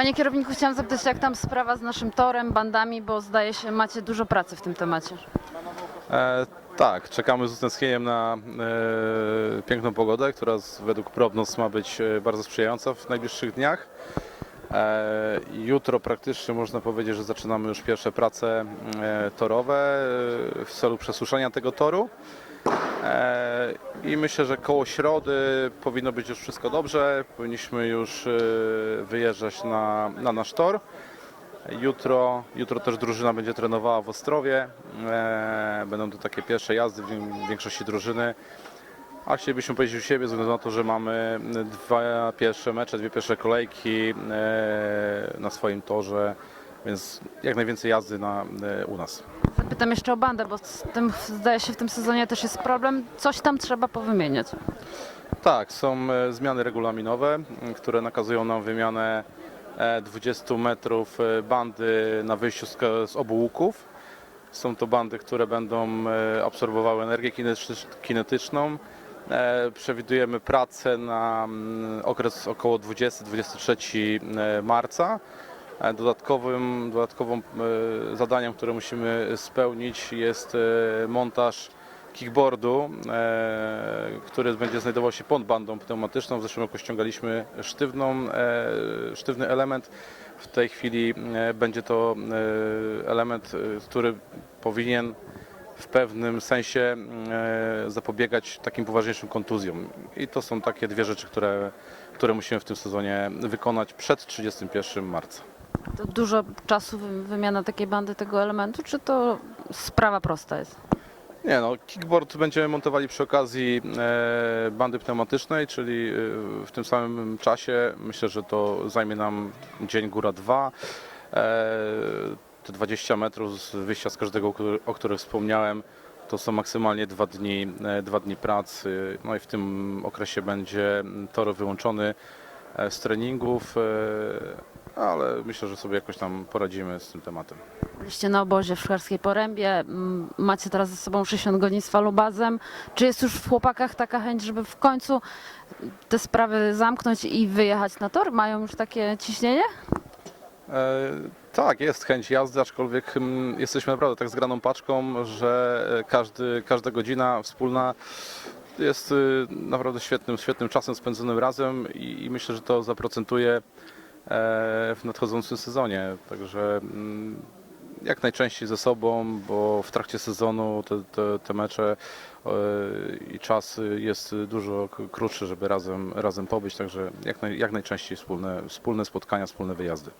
Panie kierowniku, chciałam zapytać, jak tam sprawa z naszym torem, bandami, bo zdaje się, macie dużo pracy w tym temacie. E, tak, czekamy z utęsknieniem na e, piękną pogodę, która z, według prognoz ma być e, bardzo sprzyjająca w najbliższych dniach. E, jutro praktycznie można powiedzieć, że zaczynamy już pierwsze prace e, torowe e, w celu przesuszenia tego toru. E, I myślę, że koło środy powinno być już wszystko dobrze. Powinniśmy już e, wyjeżdżać na, na nasz tor. Jutro, jutro też drużyna będzie trenowała w Ostrowie. E, będą to takie pierwsze jazdy w większości drużyny. A chcielibyśmy powiedzieć u siebie, ze względu na to, że mamy dwa pierwsze mecze, dwie pierwsze kolejki na swoim torze, więc jak najwięcej jazdy na, u nas. Zapytam jeszcze o bandę, bo z tym, zdaje się, w tym sezonie też jest problem. Coś tam trzeba powymieniać. Tak, są e, zmiany regulaminowe, które nakazują nam wymianę e, 20 metrów e, bandy na wyjściu z, obu łuków. Są to bandy, które będą e, absorbowały energię kinetycz- kinetyczną. E, Przewidujemy pracę na okres około 20-23 marca. Dodatkowym, e, zadaniem, które musimy spełnić jest e, montaż kickboardu, e, który będzie znajdował się pod bandą pneumatyczną. W zeszłym roku ściągaliśmy sztywną, sztywny element. W tej chwili będzie to element, który powinien w pewnym sensie zapobiegać takim poważniejszym kontuzjom. I to są takie dwie rzeczy, które, które musimy w tym sezonie wykonać przed 31 marca. To dużo czasu wy- wymiana takiej bandy, tego elementu, czy to sprawa prosta jest? Nie no, kickboard będziemy montowali przy okazji e, bandy pneumatycznej, czyli e, w tym samym czasie. Myślę, że to zajmie nam dzień, góra dwa. E, te 20 metrów z wyjścia z każdego, o o których wspomniałem, to są maksymalnie dwa dni, e, dwa dni pracy. No i w tym okresie będzie tor wyłączony e, z treningów, e, ale myślę, że sobie jakoś tam poradzimy z tym tematem. Byliście na obozie w Szklarskiej Porębie, m, macie teraz ze sobą 60 godzin z falubazem. Czy jest już w chłopakach taka chęć, żeby w końcu te sprawy zamknąć i wyjechać na tor? Mają już takie ciśnienie? E, Tak, jest chęć jazdy, aczkolwiek mm, jesteśmy naprawdę tak zgraną paczką, że e, każdy, każda godzina wspólna jest y, naprawdę świetnym, świetnym czasem spędzonym razem i, i myślę, że to zaprocentuje w nadchodzącym sezonie. Także mm, jak najczęściej ze sobą, bo w trakcie sezonu te, te, te mecze e, i czas jest dużo krótszy, żeby razem, razem pobyć, także jak, naj, jak najczęściej wspólne, wspólne spotkania, wspólne wyjazdy.